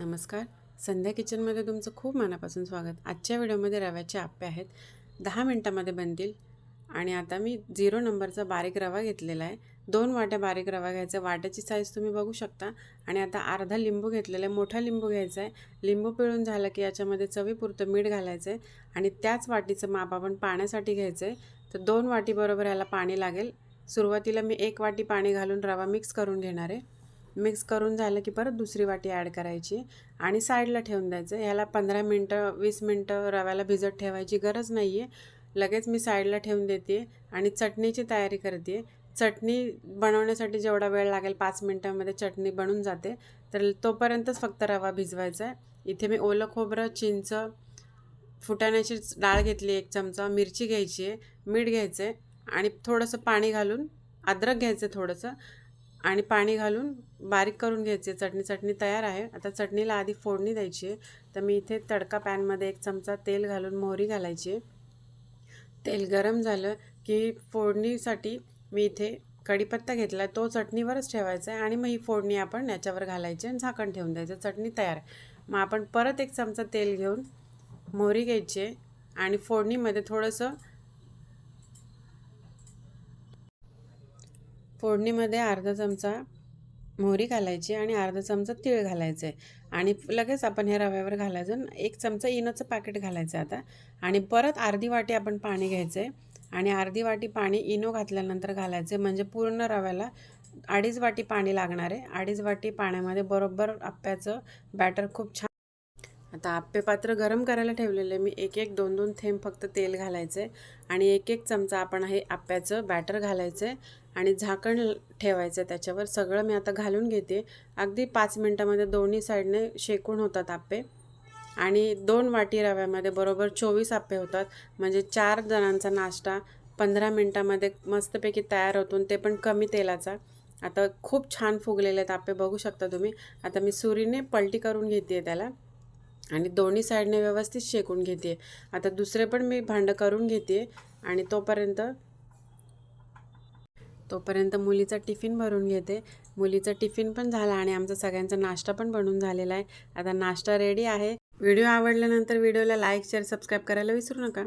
नमस्कार. संध्या किचनमध्ये तुमचं खूप मनापासून स्वागत. आजच्या व्हिडिओमध्ये रव्याचे आप्पे आहेत. दहा मिनटामध्ये बनतील. आणि आता मी झिरो नंबरचा बारीक रवा घेतलेला आहे. दोन वाट्या बारीक रवा घ्यायचा आहे. वाट्याची साईज तुम्ही बघू शकता. आणि आता अर्धा लिंबू घेतलेला आहे. मोठा लिंबू घ्यायचा आहे. लिंबू पिळून झालं की याच्यामध्ये चवीपुरतं मीठ घालायचं आहे. आणि त्याच वाटीचं माप आपण पाण्यासाठी घ्यायचं आहे. तर दोन वाटीबरोबर याला पाणी लागेल. सुरुवातीला मी एक वाटी पाणी घालून रवा मिक्स करून घेणार आहे. मिक्स करून झालं की परत दुसरी वाटी ॲड करायची आणि साईडला ठेवून द्यायचं. ह्याला पंधरा मिनटं वीस मिनटं रव्याला भिजत ठेवायची गरज नाही आहे लगेच मी साईडला ठेवून देते आणि चटणीची तयारी करते. चटणी बनवण्यासाठी जेवढा वेळ लागेल पाच मिनटामध्ये चटणी बनून जाते. तर तोपर्यंतच फक्त रवा भिजवायचा आहे. इथे मी ओलं खोबरं चिंच फुटाण्याची डाळ घेतली एक चमचा मिरची घ्यायची आहे मीठ घ्यायचं आहे आणि थोडंसं पाणी घालून अद्रक घ्यायचं थोडंसं. आणि पाणी घालून बारीक करून घ्यायचे. चटणी चटणी तयार आहे. आता चटणीला आधी फोडणी द्यायची आहे. तर मी इथे तडका पॅनमध्ये एक चमचा तेल घालून मोहरी घालायची तेल गरम झालं की फोडणीसाठी मी इथे कढीपत्ता घेतला तो चटणीवरच ठेवायचा आहे आणि मग ही फोडणी आपण याच्यावर घालायची आणि झाकण ठेवून द्यायचं चटणी तयार आहे. मग आपण परत एक चमचा तेल घेऊन मोहरी घ्यायची आणि फोडणीमध्ये थोडंसं फोडणीमध्ये अर्धा चमचा मोहरी घालायची आणि अर्धा चमचा तीळ घालायचं. आहे आणि लगेच आपण ह्या रव्यावर घालायचं एक चमचा इनोचं पॅकेट घालायचं आता. आणि परत अर्धी वाटी आपण पाणी घ्यायचं. आहे आणि अर्धी वाटी पाणी इनो घातल्यानंतर घालायचं. म्हणजे पूर्ण रव्याला अडीच वाटी पाणी लागणार आहे. अडीच वाटी पाण्यामध्ये बरोबर आप्याचं बॅटर खूप छान आता आप्पे पात्र गरम करायला ठेवलेले आहे. मी एक एक दोन दोन थेंब फक्त तेल घालायचे आणि एक एक चमचा आपण हे आप्याचं बॅटर घालायचं आहे आणि झाकण ठेवायचं आहे त्याच्यावर. सगळं मी आता घालून घेते. अगदी पाच मिनटामध्ये दोन्ही साईडने शेकून होतात आप्पे. आणि दोन वाटी रव्यामध्ये बरोबर चोवीस आप्पे होतात. म्हणजे चार जणांचा नाश्ता पंधरा मिनटामध्ये मस्तपैकी तयार होतून ते पण कमी तेलाचा. आता खूप छान फुगलेले आहेत आप्पे बघू शकता तुम्ही. आता मी सुरीने पलटी करून घेते त्याला. आणि दोन्ही साईडने व्यवस्थित शेकून घेते. आता दुसरे पण मी भांडं करून घेते आणि तोपर्यंत तोपर्यंत मुलीचा टिफिन भरून घेते. मुलीचा टिफिन पण झाला आणि आमचा सगळ्यांचा नाश्ता पण बनून झालेला आहे. आता नाश्ता रेडी आहे. व्हिडिओ आवडल्यानंतर व्हिडिओला लाईक शेअर सबस्क्राईब करायला विसरू नका.